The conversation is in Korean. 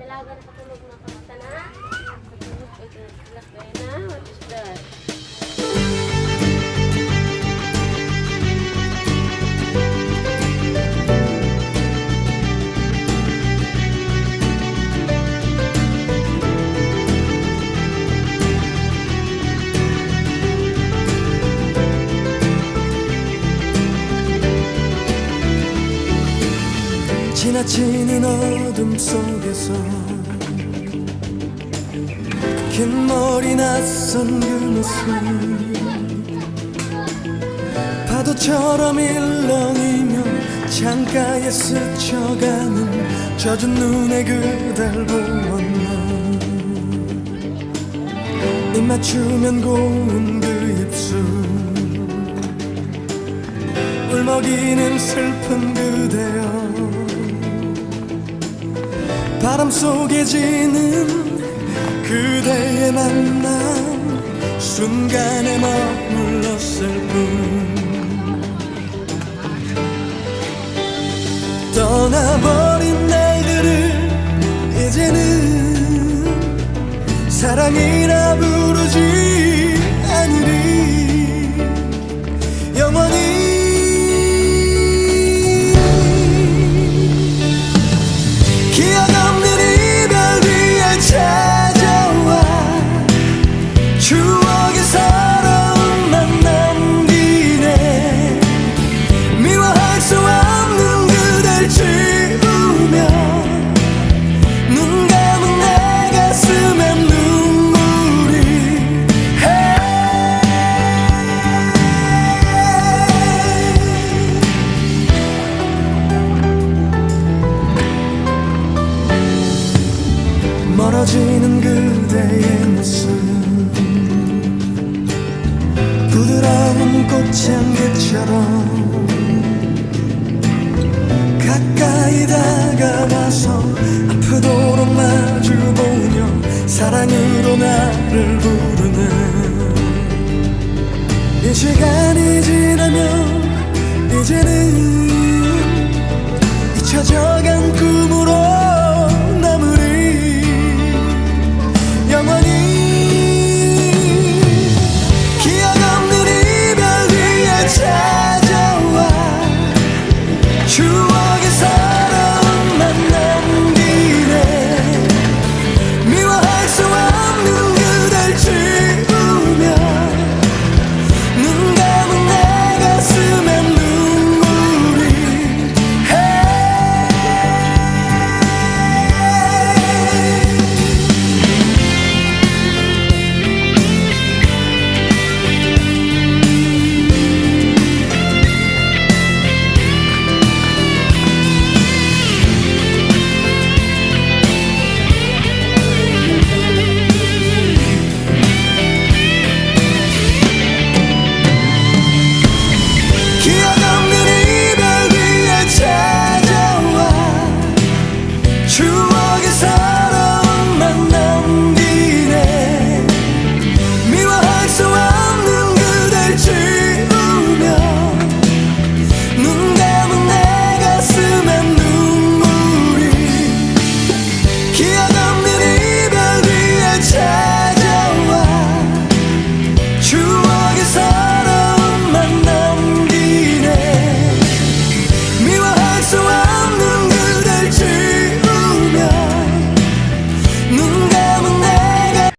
Dalagan patulog na kamata na. Patulog, patulog, patulog, patulog, patulog, patulog, patulog, 지나치는 어둠 속에서 긴 머리 낯선 그 모습. 파도처럼 일렁이며 창가에 스쳐가는 젖은 눈에 그댈 보았나. 입 맞추면 고운 그 입술. 울먹이는 슬픈 그대여 바람 속에 지는 그대의 만남 순간에 머물렀을 뿐 꽃향기처럼 가까이 다가와서 아프도록 마주보며 사랑으로 나를 부르는 이 시간이 지나면 이제는